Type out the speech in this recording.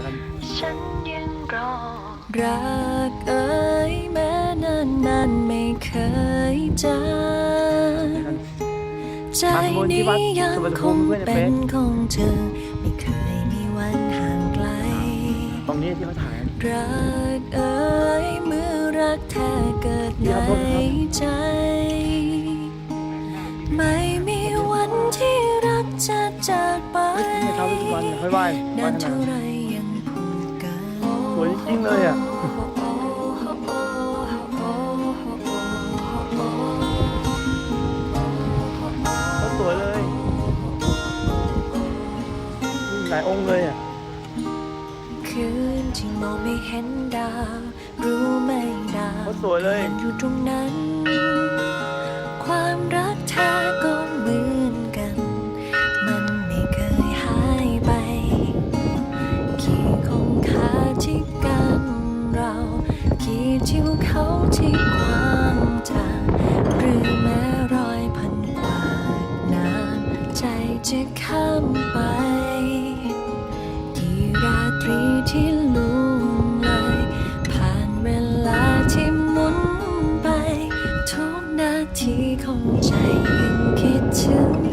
ายกันฉันยังรอรักเอ่ยแม้นานนานๆไม่เคยจางใจนี้ยังคงเป็นของเธอไม่เคยมีวันห่างไกล ตรงนี้ที่เขาถ่ายกันรักเอ่ยเมื่อรักแท้เกิดในใจ ไม่มีวันที่รักจะจากไปให้เขาทุกวันค่อยไหว้ไหว้นานทำไมเท่าไร ริงๆเลยอะเขาสวยเลยมีหลายองค์เลยอะคืนที่มองไม่เห็นดาวรู้ไหมดาวเขาสวยเลยอยู่ตรงนั้น ความรักแท้ก็ กี่ทิวเขาที่ขวางทางหรือแม้รอยพันกว่าน้ำใจจะข้ามไป กี่ราตรีที่ลุงเลยผ่านเวลาที่หมุนไป ทุกนาทีของใจยังคิดถึง